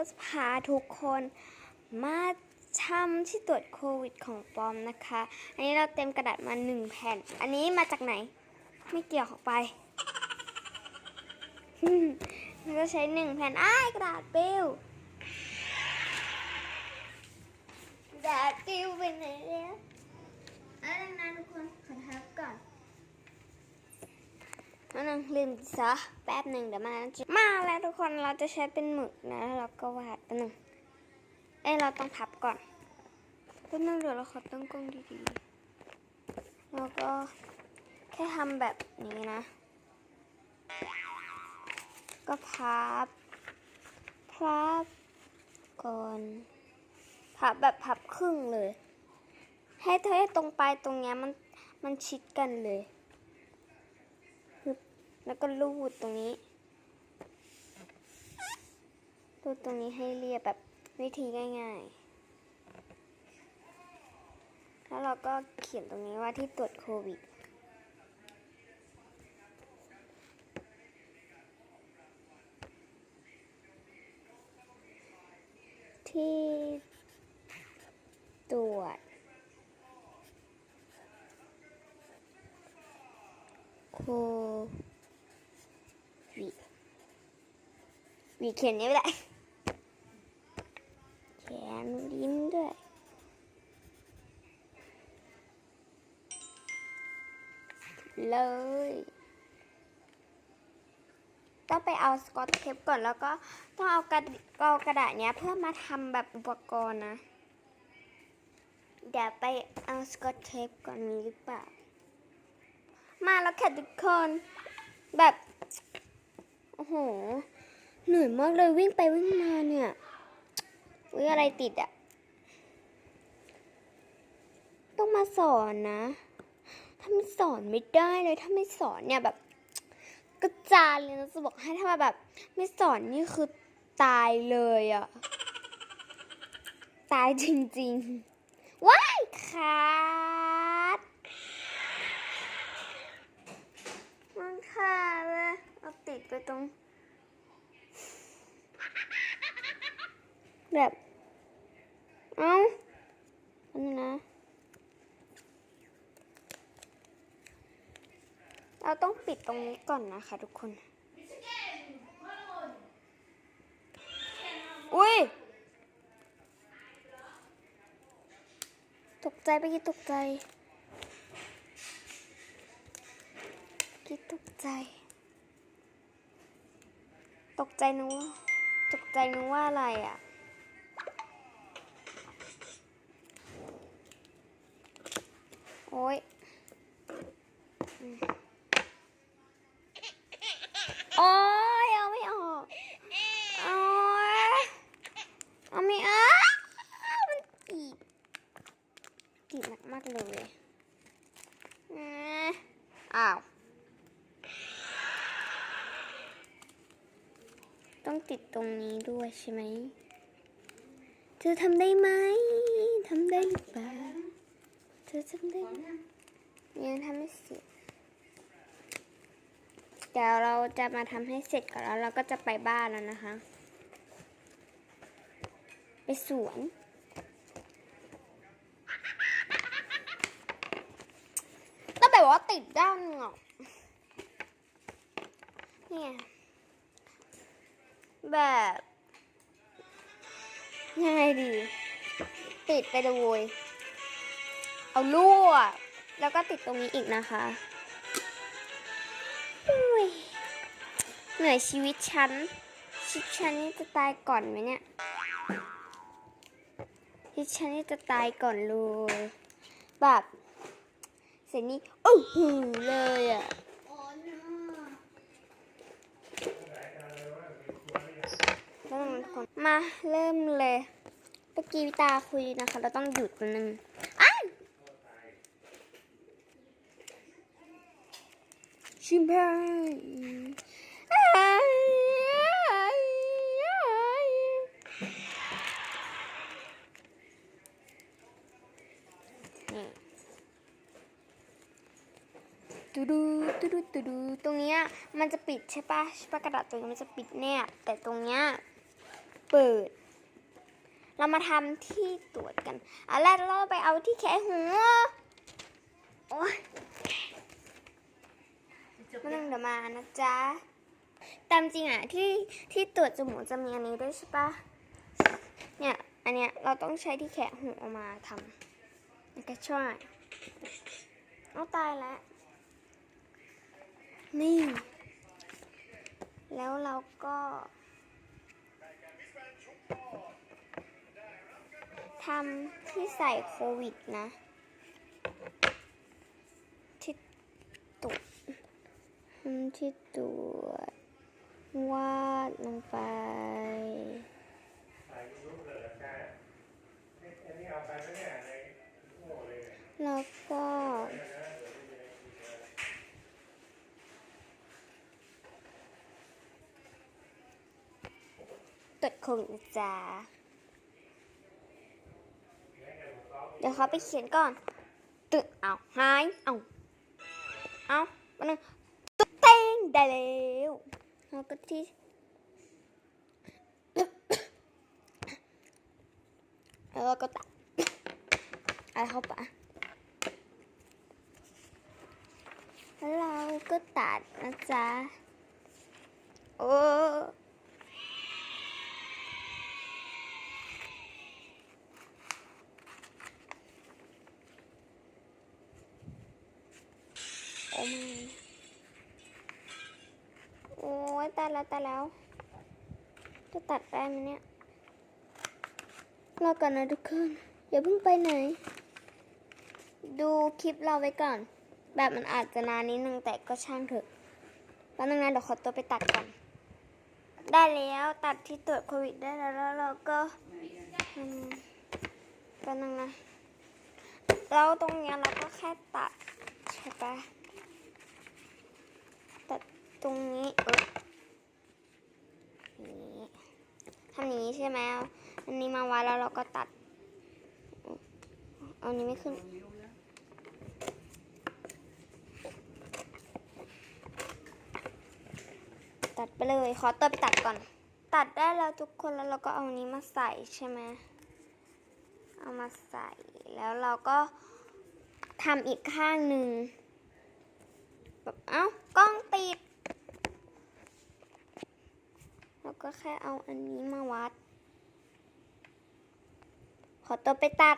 ก็จะพาทุกคนมาทำที่ตรวจโควิดของปอมนะคะ อันนี้เราเต็มกระดาษมาหนึ่งแผ่น อันนี้มาจากไหน ไม่เกี่ยวออกไปแล้วก็ใช้หนึ่งแผ่น อ้ายกระดาษปิ้วกระดาษปิ้วไปไหนแล้วอันนั้นะทุกคนขอทับก่อน อันนึงลืมซะแป๊บหนึ่งเดี๋ยวมาจะมาแล้วทุกคนเราจะใช้เป็นหมึกนะแล้วเราก็วาดแป๊บหนึ่งเอ้เราต้องพับก่อนแป๊บนึงเดี๋ยวเราขอตั้งกล้องดีๆแล้วก็แค่ทำแบบนี้นะ ก็พับพับก่อนพับแบบพับครึ่งเลย ให้เธอให้ตรงปลายตรงเนี้ยมันมันชิดกันเลย แล้วก็ลูดตรงนี้ลูดตรงนี้ให้เรียบแบบวิธีง่ายๆ แล้วเราก็เขียนตรงนี้ว่าที่ตรวจโควิด ที่ตรวจโควิด วีเขียนนี้ไม่ได้เขียนลิ้นด้วยเลย ต้องไปเอาสกอตเทปก่อนแล้วก็ต้องเอากระดเอากระดาษเนี้ยเพื่อมาทำแบบอุปกรณ์นะ เดี๋ยวไปเอาสกอตเทปก่อนมีหรือเปล่า มาแล้วค่ะทุกคน แบบ โอ้โห เหนื่อยมากเลยวิ่งไปวิ่งมาเนี่ยวิอะไรติดอะต้องมาสอนนะ ถ้าไม่สอนไม่ได้เลย ถ้าไม่สอนเนี่ยแบบกระจายเลยนะจะบอกให้ถ้าแบบ ไม่สอนนี่คือตายเลยอะตายจริงๆ ว้ายขาดมันขาดเลยเอาติดไปตรง แบบ เอ้าอันนี้นะ เราต้องปิดตรงนี้ก่อนนะคะทุกคน อุ้ย ตกใจไปกี้ตกใจกี้ตกใจ ตกใจนึกว่าตกใจนึกว่าอะไรอะ อ้ยโอ้ยเอาไม่ออกโอ้ยเอาไม่ออกมันตีบตีบหนักมากเลยอ้าว ต้องติดตรงนี้ด้วยใช่ไหม เธอทำได้ไหม ทำได้หรือเปล่า เธอทำได้ไหมยังทำไม่เสร็จเดี๋ยวเราจะมาทำให้เสร็จก่อนแล้วเราก็จะไปบ้านแล้วนะคะ ไปสวน ต้องแบบว่าติดด้านหนึ่งอะเนี่ยแบบยังไงดี ติดไปเลย เอาลวดแล้วก็ติดตรงนี้อีกนะคะเหนื่อยชีวิตฉันชีวิตฉันนี่จะตายก่อนไหมเนี่ยชีวิตฉันนี่จะตายก่อนเลยแบบเสร็จนี่โอ้โหเลยอะมาเริ่มเลยเมื่อกี้วิตาคุยนะคะ เราต้องหยุดนึงอ้าว ชิมพายตูดูตูดูตูดูตรงเนี้ยมันจะปิดใช่ปะใช่ปะกระดาษตรงนี้มันจะปิดแนบแต่ตรงเนี้ยเปิด เรามาทำที่ตรวจกันอันแรกเราไปเอาที่แค่หัวโอ้ย มานะจ๊ะ ตามจริงอะที่ที่ตรวจจมูกจะมีอันนี้ด้วยใช่ปะเนี่ย อันเนี้ยเราต้องใช้ที่แขะหูออกมาทำแล้วก็ช่วยเอาตายแล้ว นี่ แล้วเราก็ทำที่ใส่โควิดนะ ที่ตุด ที่ตัวจวาดลงไปแล้วก็ตรวจโควิดนะจ๊ะเดี๋ยวเขาไปเขียนก่อนตึกเอาหาย เอา เอาวันนึงตุ๊กเต้ง ได้แล้วแล้วก็ที่แล้วเราก็ตัดอะไรเข้าไปแล้วเราก็ตัดนะจ๊ะ โอ้โอ้ไม่โอ้ย ตายแล้วตายแล้ว จะตัดได้ไหมเนี่ยรอก่อนนะทุกคนอย่าเพิ่งไปไหน ดูคลิปเราไว้ก่อน แบบมันอาจจะนานนิดนึงแต่ก็ช่างเถอะแป๊บนึงนะเดี๋ยวขอตัวไปตัดก่อน ได้แล้วตัดที่ตรวจโควิดได้แล้วแล้วเราก็อืมแป๊บนึงนะแล้วตรงเนี้ยเราก็แค่ตัดใช่ปะตัดตรงนี้เอออย่างนี้ ท่านี้ใช่ไหมอันนี้มาไว้แล้วเราก็ตัดเอาอันนี้ไม่ขึ้น ตัดไปเลย ขอตัวไปตัดก่อน ตัดได้แล้วทุกคนแล้วเราก็เอาอันนี้มาใส่ใช่ไหมเอามาใส่แล้วเราก็ทำอีกข้างหนึ่งแบบเอ้ากล้องติด แล้ว ก็แค่เอาอันนี้มาวัด ขอตัวไปตัด